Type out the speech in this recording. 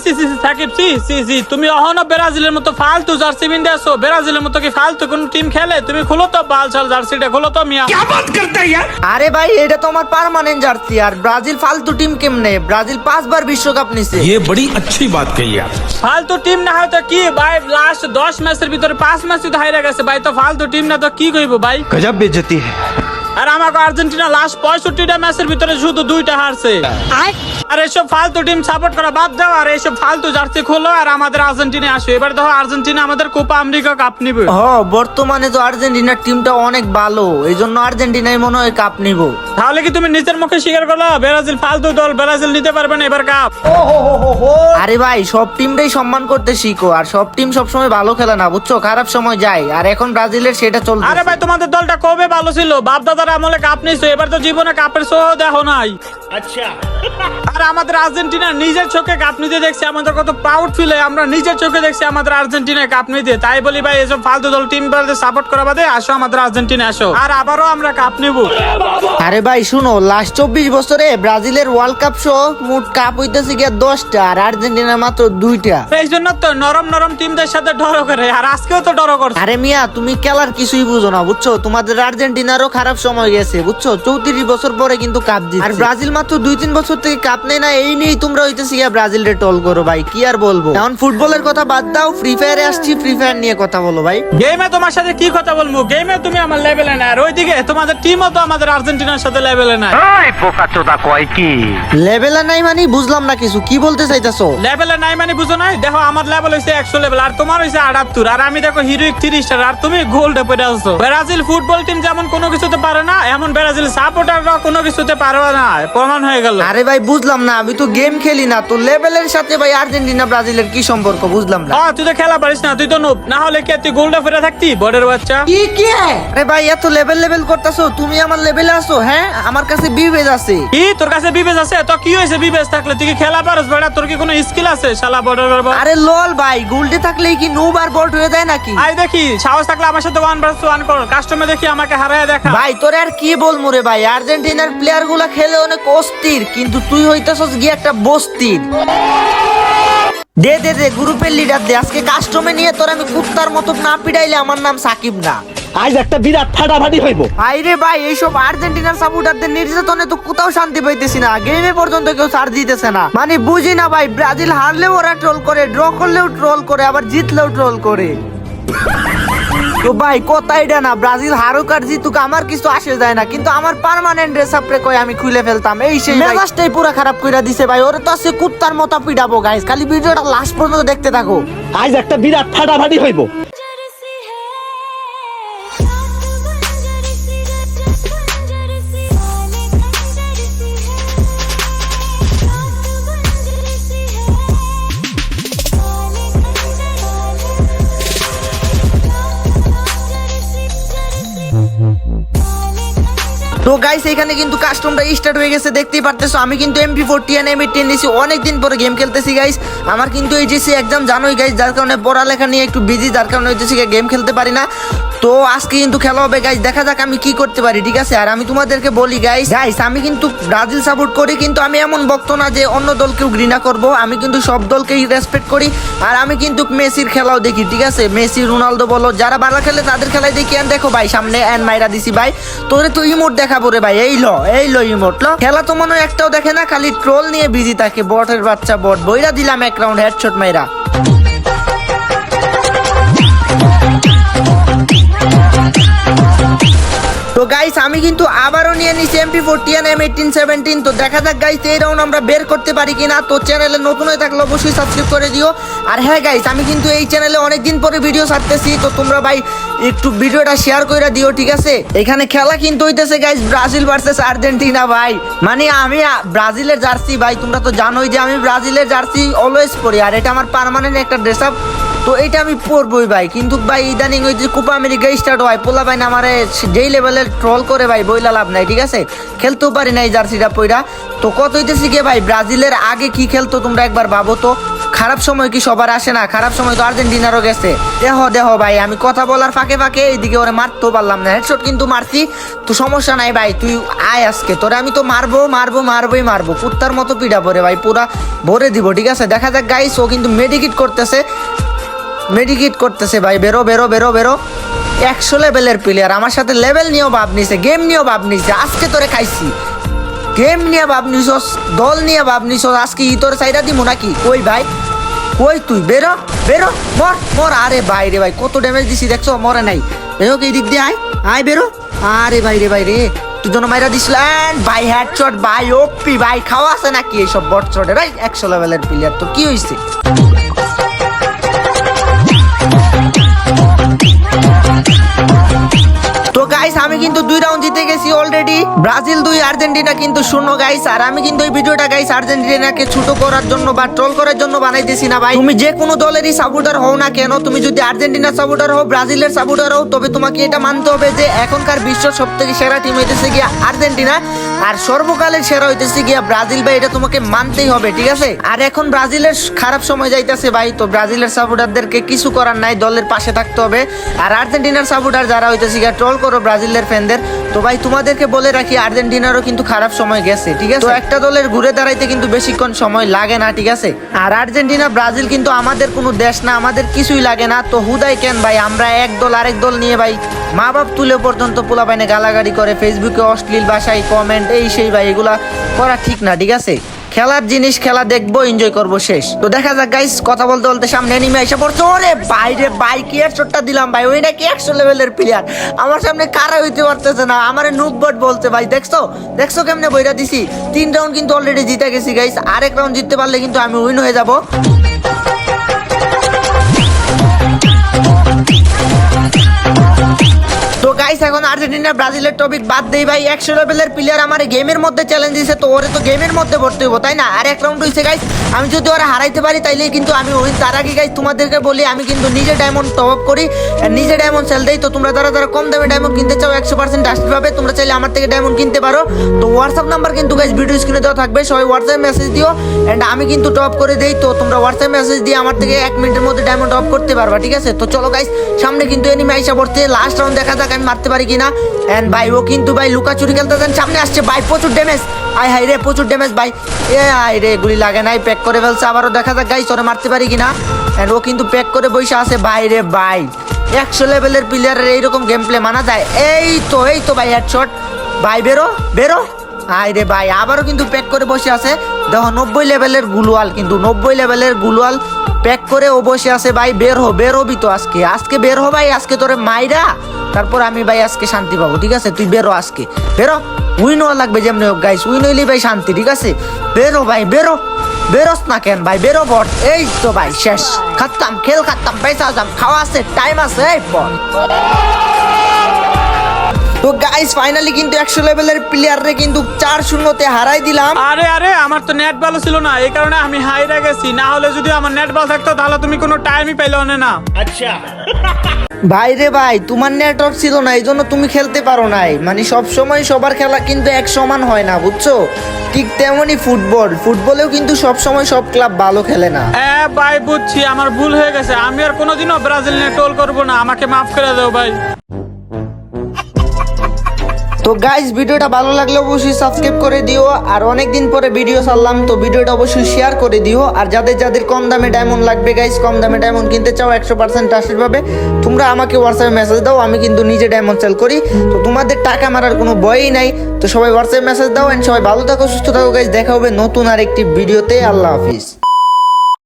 C C C, Sakib C C C তুমি অহনো ব্রাজিলের মতো ফালতু জার্সি বিন্দে আসো ব্রাজিলের মতো কি ফালতু কোন টিম খেলে তুমি খুলো তো বাল ছাল জার্সিটা খুলো তো মিয়া আরে ভাই এটা তো আমার পার্মানেন্ট জার্সি আর ব্রাজিল ফালতু টিম কেমনে ব্রাজিল পাঁচবার বিশ্বকাপ নিছে ये बड़ी अच्छी बात कही आप ফালতু টিম না হয়তো কি ভাই লাস্ট দশ ম্যাচের ভিতরে পাঁচ ম্যাচ তো হাইরা গেছে ভাই তো ফালতু টিম না তো কি কইবো ভাই गजब बेइज्जती है আর আমাকে আর্জেন্টিনা লাস্ট পঁয়ষট্টিটা ম্যাচের ভিতরে শুধু দুইটা হারছে আর এসব ফালতু টিম সাপোর্ট করা বাদ দাও আর এইসব ফালতু জার্সি খোলো আর আমাদের আর্জেন্টিনা আসো। এবার দেখো আর্জেন্টিনা আমাদের কোপা আমেরিকা কাপ নিবে। হ বর্তমানে তো আর্জেন্টিনার টিমটা অনেক ভালো এই জন্য আর্জেন্টিনাই মনে হয় কাপ নিব। তাহলে কি তুমি নিজের মুখে স্বীকার করল? ব্রাজিল ফালতু দল ব্রাজিল নিতে পারবে না এবার কাপ আরে ভাই সব টিমটাই সম্মান করতে শিখো আর সব টিম সবসময় ভালো খেলে না বুঝছ? খারাপ সময় যায় আর এখন ব্রাজিলের সেটা চলছে আরে ভাই তোমাদের দলটা কবে ভালো ছিল? বাপ দাদার আমলে কাপ নিছো এবার তো জীবনে কাপের সহ দেখো নাই। আচ্ছা। আর আমাদের আর্জেন্টিনা নিজের চোখে কাপ নিতে দেখছে আমাদের কত প্রাউড ফিল হয়। আমরা নিজের চোখে দেখছি আমাদের আর্জেন্টিনা কাপ নিতে। তাই বলি ভাই এসব ফালতু দল টিম সাপোর্ট করা বাদে আসো আমাদের আর্জেন্টিনা আসো। আর আবারও আমরা কাপ নিব। আরে ভাই শুনো লাস্ট চব্বিশ বছরে ব্রাজিলের ওয়ার্ল্ড কাপ সহ মোট কাপ হইতেছে গিয়ে দশটা আর আর্জেন্টিনার মাত্র দুইটা। এই জন্য তো নরম নরম টিমদের সাথে ডরো করে আর আজকেও তো ডরো করছে। আরে মিয়া তুমি খেলার কিছুই বুঝো না বুঝছ? তোমাদের আর্জেন্টিনারও খারাপ সময় গেছে বুঝছ? চৌত্রিশ বছর পরে কিন্তু কাপ দিচ্ছে আর ব্রাজিল মাত্র দুই তিন বছর থেকে কাপ নেয় না? এই নিয়েই তোমরা হইতেছি গিয়া ব্রাজিল রে টল করো ভাই কি আর বলব? এখন ফুটবলের কথা বাদ দাও ফ্রি ফায়ারে আসছি ফ্রি ফায়ার নিয়ে কথা বলো ভাই। গেমে তোমার সাথে কি কথা বলব? গেমে তুমি আমার লেভেলে না আর ওইদিকে তোমাদের টিমও তো আমাদের আর্জেন্টিনার সাথে লেভেলে না লেভেলে নাই মানে বুঝলাম না কিছু। কি বলতে চাইতেছো? লেভেলে নাই মানে বুঝো নাই? দেখো আমার লেভেল হইছে একশো লেভেল আর তোমার হইছে আটাত্তর। আর আমি দেখো হিরোইক তিরিশ স্টার আর তুমি গোল্ডে পড়ে আসছো ব্রাজিল ফুটবল টিম যেমন কোনো কিছুতে পারে না এমন ব্রাজিল সাপোর্টাররা কোনো কিছুতে পারবে না। প্রমাণ হয়ে গেল। আরে ভাই বুঝলাম না আমি তো গেম খেলি না। তো লেভেলের সাথে ভাই আর্জেন্টিনা ব্রাজিলের কি সম্পর্ক বুঝলাম না। তুই তো খেলা পারিস না তুই তো নুব না হলে কি তুই গোল্ডে ফিরে থাকতি বড়ের বাচ্চা? কি কি? আরে ভাই এত লেভেল লেভেল করতেছো তুমি আমার লেভেলে আসো হ্যাঁ? আমার কাছে বিবেজ আছে। কি তোর কাছে বিবেজ আছে? তো কি হয়েছে বিবেজ থাকলে? তুই কি খেলা পারস বেড়া তোর কি কোনো স্কিল আছে শালা বর্ডার আরে লল ভাই গোল্ডে থাকলেই কি নুব আর বল্ট হয়ে যায় নাকি? আই দেখি সাহস থাকলে আমার সাথে ওয়ান ভার্স ওয়ান কর। কাস্টমে দেখি আমাকে হারায় দেখা। ভাই তোরে আর কি বলব রে ভাই? আর্জেন্টিনার প্লেয়ারগুলা খেলে অনেক অস্থির কিন্তু তুই হইতেছস গিয়ে একটা বস্তির। দে দে দে গ্রুপের লিডার দে আজকে কাস্টমে নিয়ে তোর আমি কুত্তার মতো না পিড়াইলে আমার নাম সাকিব না। আজ একটা বিরাট ফাটাফাটি হইব। আইরে ভাই এইসব আর্জেন্টিনার সাপোর্টারদের নির্যাতনে তো কোথাও শান্তি পাইতেছি না গেমে পর্যন্ত কেউ ছাড় দিতেছে না। মানে বুঝি না ভাই ব্রাজিল হারলেও ওরা ট্রোল করে ড্র করলেও ট্রোল করে আবার জিতলেও ট্রোল করে। তো ভাই কোথায় এটা না ব্রাজিল হারুক আর জিতুক আমার কিছু আসে যায় না। কিন্তু আমার পার্মানেন্ট ড্রেস আপরে কই আমি খুলে ফেলতাম। এই সেই মেজাজটাই পুরো খারাপ কইরা দিছে ভাই। ওরে তো আছে কুত্তার মতো পিডাবো গাইস খালি ভিডিওটা লাস্ট পর্যন্ত দেখতে থাকো। আজ একটা বিরাট ফাটাফাটি হইব। তো গাইস এখানে কিন্তু কাস্টমটা স্টার্ট হয়ে গেছে, দেখতেই পারতেছো। আমি কিন্তু MP forty N MA ten নিয়েছি অনেকদিন পরে গেম খেলতেছি গাইস আমার কিন্তু এই যে সে একদম জানোই গাইস যার কারণে পড়ালেখা নিয়ে একটু বিজি যার কারণে হচ্ছে গেম খেলতে পারি না। তো আজকে কিন্তু খেলা হবে গাইস দেখা যাক আমি কি করতে পারি, ঠিক আছে? আর আমি তোমাদেরকে বলি গাইস গাইস আমি কিন্তু ব্রাজিল সাপোর্ট করি, কিন্তু আমি এমন বক্ত না যে অন্য দলকেও ঘৃণা করব। আমি কিন্তু সব দলকেই রেসপেক্ট করি। আর আমি কিন্তু মেসির খেলাও দেখি, ঠিক আছে? মেসি, রোনালদো বলো, যারা ভালো খেলে তাদের খেলায় দেখি। আর দেখো ভাই, সামনে এন মাইরা দিছি ভাই। তোরে তো ইমোট দেখাবো রে ভাই, এই লো এই লো ইমোট, ল। খেলা তো মনে হয় একটাও দেখে না, খালি ট্রোল নিয়ে বিজি থাকে, বটের বাচ্চা বট। বইরা দিলাম এক রাউন্ড হেডশট মাইরা। গাইস আমি কিন্তু আবারও নিয়ে নিছি MP forty one M eighteen seventeen তো দেখা যাক গাইস এই রাউন্ড আমরা বের করতে পারি কিনা। তো চ্যানেলে নতুন হয়ে থাকলে অবশ্যই সাবস্ক্রাইব করে দিও। আর হ্যাঁ গাইস আমি কিন্তু এই চ্যানেলে অনেকদিন পরে ভিডিও ছাড়তেছি। তো তোমরা ভাই, একটু ভিডিওটা শেয়ার করে দিও, ঠিক আছে? এখানে খেলা কিন্তু হইতেছে গাইস ব্রাজিল ভার্সেস আর্জেন্টিনা, ভাই। মানে আমি ব্রাজিলের জার্সি ভাই, তোমরা তো জানোই যে আমি ব্রাজিলের জার্সি অলওয়েজ পরি। আর এটা আমার পার্মানেন্ট একটা ড্রেস আপ তো এটা আমি পরবই ভাই। কিন্তু ভাই, ইদানিং ওই যে কোপা আমেরিকা স্টার্ট হয়, পোলা ভাই আমারে যেই লেভেলের ট্রল করে ভাই, বইলা লাভ নাই, ঠিক আছে? খেলতেও পারি না এই জার্সিটা পইরা। তো কত হইতেছি কে ভাই, ব্রাজিলের আগে কি খেলতো তোমরা একবার ভাবো তো? খারাপ সময় কি সবার আসে না? খারাপ সময় তো আর্জেন্টিনারও গেছে। দেহ দেহ ভাই, আমি কথা বলার ফাঁকে ফাঁকে এইদিকে ওরে মারতেও পারলাম না। হেডশট কিন্তু মারছি। তো সমস্যা নাই ভাই, তুই আয় আজকে। তোরে আমি তো মারবো মারবো, মারবোই মারবো। কুত্তার মতো পিড়া পরে ভাই, পুরা ভরে দিব, ঠিক আছে? দেখা যাক গাইস ও কিন্তু মেডিকেট করতেছে। মেডিকেট করতেছে ভাই, বেরো বেরো বেরো বেরো। একশো লেভেলের প্লেয়ার আমার সাথে লেভেল নিয়েও ভাব নিছে গেম নিয়েও ভাব নিছে, আজকে তোরে খাইছি। গেম নিয়ে ভাব নিছস, দল নিয়ে ভাব নিছস, আজকে ই তোর সাইডা দিমু নাকি? কই ভাই? কই তুই? বেরো বেরো, মর মর। আরে ভাই রে ভাই, কত ড্যামেজ দিছি, দেখছ? মরে নাই। বেরো এই দিক দিয়ে আয়। আয়, বেরো। আরে ভাই রে ভাই রে তুই জন মাইরা দিছিলেন ভাই হেডশট ভাই ওপি ভাই, খাওয়া আছে নাকি এইসব বট শটে ভাই, একশো লেভেলের প্লেয়ার তো কি হইছে? গাইস আমি কিন্তু দুই রাউন্ড জিতে গেছি অলরেডি ব্রাজিল দুই, আর্জেন্টিনা কিন্তু শূন্য গাইস আর আমি কিন্তু এই ভিডিওটা গাইস আর্জেন্টিনাকে ছোট করার জন্য বা ট্রোল করার জন্য বানাইতেছি না, ভাই। তুমি যে কোনো দলেরই সাপোর্টার হও না কেন, তুমি যদি আর্জেন্টিনার সাপোর্টার হও, ব্রাজিলের সাপোর্টার হও, তবে তোমাকে এটা মানতে হবে যে এখনকার বিশ্ব সব থেকে সেরা টিম হইতেছে গিয়া আর্জেন্টিনা। আর সর্বকালের সেরা হইতেছে গিয়া ব্রাজিল, ভাই, এটা তোমাকে মানতেই হবে, ঠিক আছে? আর এখন ব্রাজিলের খারাপ সময় যাইতেছে, ভাই, তো ব্রাজিলের সাপোর্টারদেরকে কিছু করার নাই, দলের পাশে থাকতে হবে। আর আর্জেন্টিনার সাপোর্টার যারা হইতেছে গিয়া ট্রোল করো ব্রাজিলের ফ্যানদের। তো ভাই, তোমাদেরকে বলে রাখি, আর্জেন্টিনারও কিন্তু খারাপ সময় গেছে, ঠিক আছে? তো একটা দলের ঘুরে দাঁড়াইতে কিন্তু বেশিক্ষণ সময় লাগে না, ঠিক আছে? আর আর্জেন্টিনা, ব্রাজিল কিন্তু আমাদের কোনো দেশ না, আমাদের কিছুই লাগে না। তো হুদাই কেন ভাই, আমরা এক দল, আরেক দল নিয়ে, ভাই মা বাপ তুলে পর্যন্ত পোলা পাইনে গালাগাড়ি করে ফেসবুকে অশ্লীল ভাষায় কমেন্ট এই সেই ভাই, এগুলা করা ঠিক না, ঠিক আছে? খেলার জিনিস খেলা দেখব এনজয় করব, শেষ। তো দেখা যাক গাইস কথা বলতে বলতে সামনে এনিমে এসে পড়ছে। ওরে বাইরে বাইক চোটটা দিলাম ভাই? ওই নাকি একশো লেভেলের প্লেয়ার আমার সামনে কারা হইতে পারতেছে না? আমার নুক বট বলছে ভাই, দেখছ? দেখছ কেমনে বইরা দিছি? তিন রাউন্ড কিন্তু অলরেডি জিতে গেছি গাইস আরেক রাউন্ড জিততে পারলে কিন্তু আমি উইন হয়ে যাব। গাইস এখন আর্জেন্টিনা, ব্রাজিলের টপিক বাদ দেই ভাই। একশো লেভেলের প্লেয়ার আমার গেমের মধ্যে চ্যালেঞ্জ দিছে তো ওরে তো গেমের মধ্যে ভর্তি হব, তাই না? আর এক রাউন্ড হয়েছে গাইস আমি যদি ওরা হারাইতে পারি তাইলে কিন্তু আমি ওই তার আগে গাইস তোমাদেরকে বলি, আমি কিন্তু নিজে ডায়মন্ড টপ আপ করি নিজে ডায়মন্ড সেল দেই। তো তোমরা যারা যারা কম দামে ডায়মন্ড কিনতে চাও, একশো পার্সেন্ট আসতে পাবে। তোমরা চাইলে আমার থেকে ডায়মন্ড কিনতে পারো। তো হোয়াটসঅ্যাপ নাম্বার কিন্তু গাইস ভিডিও স্ক্রিনে দেওয়া থাকবে। সবাই হোয়াটসঅ্যাপ মেসেজ দিও এন্ড আমি কিন্তু টপ করে দেই। তো তোমরা হোয়াটসঅ্যাপ মেসেজ দিয়ে আমার থেকে এক মিনিটের মধ্যে ডায়মন্ড টপ করতে পারবা, ঠিক আছে? তো চলো গাইস সামনে কিন্তু এনিমি আইসা পড়ছে। লাস্ট রাউন্ড দেখা যাক, আমি মারতে পারি কিনা? এন্ড ভাই, ও কিন্তু ভাই লুকাচুরি খেলতে যান সামনে আসছে ভাই, প্রচুর ড্যামেজ আয় হাই রে, প্রচুর ড্যামেজ ভাই। এ আয় রে, গুলি লাগে নাই প্যাক করে ফেলছে। আবারও দেখা যাক গাইস ওরে মারতে পারি কিনা। এন্ড ও কিন্তু প্যাক করে বসে আছে। ভাই রে ভাই, একশো লেভেলের প্লেয়ারের এইরকম গেম প্লে মানা যায়। এই তো এই তো ভাই হেডশট ভাই, বেরো বেরো। আয় রে ভাই, আবারও কিন্তু প্যাক করে বসে আছে। দেখো, নব্বই লেভেলের গুলওয়াল কিন্তু, নব্বই লেভেলের গুলওয়াল প্যাক করে ও বসে আছে। ভাই, বের হো বের হবি তো আজকে। আজকে বের হো ভাই, আজকে তোরে মাইরা। তারপর আমি ভাই আজকে শান্তি পাবো, ঠিক আছে? তুই বেরো আজকে। বেরো? উইন হওয়া লাগবে যেমনি হোক গাইস উইন হইলে ভাই শান্তি, ঠিক আছে? বেরো ভাই, বেরো। বেরোস না কেন ভাই, বেরো বট। এই তো ভাই, শেষ। খাতাম খেল খাতাম পয়সা খাওয়া আছে টাইম আছে, এই বট। তো গাইস ফাইনালি কিন্তু একশো লেভেলের প্লেয়াররে কিন্তু চার শূন্যতে হারাই দিলাম। আরে আরে আমার তো নেট ভালো ছিল না এই কারণে আমি হাইরা গেছি। না হলে যদি আমার নেট ভালো থাকতো তাহলে তুমি কোনো টাইমই পেলে না আচ্ছা। ভাই রে ভাই তোমার নেটওয়ার্ক ছিল না এই জন্য তুমি খেলতে পারো নাই। মানে সব সময় সবার খেলা কিন্তু এক সমান হয় না বুঝছ? ঠিক তেমনই ফুটবল ফুটবলেও কিন্তু সব সময় সব ক্লাব ভালো খেলে না। হ্যাঁ ভাই বুঝছি আমার ভুল হয়ে গেছে। আমি আর কোনোদিনও ব্রাজিল নিয়ে টোল করব না। আমাকে মাফ করে দাও ভাই। তো গাইস ভিডিওটা ভালো লাগলে অবশ্যই সাবস্ক্রাইব করে দিও। আর অনেক দিন পরে ভিডিও ছাড়লাম, তো ভিডিওটা অবশ্যই শেয়ার করে দিও। আর যাদের যাদের কম দামে ডায়মন্ড লাগবে গাইস কম দামে ডায়মন্ড কিনতে চাও, একশো পার্সেন্ট পাবে তোমরা আমাকে হোয়াটসঅ্যাপে মেসেজ দাও, আমি কিন্তু নিজে ডায়মন্ড সেল করি। তো তোমাদের টাকা মারার কোনো ভয়ই নাই। তো সবাই হোয়াটসঅ্যাপে মেসেজ দাও এন্ড সবাই ভালো থাকো, সুস্থ থাকো গাইস দেখা হবে নতুন আরেকটি ভিডিওতে আল্লাহ হাফিজ।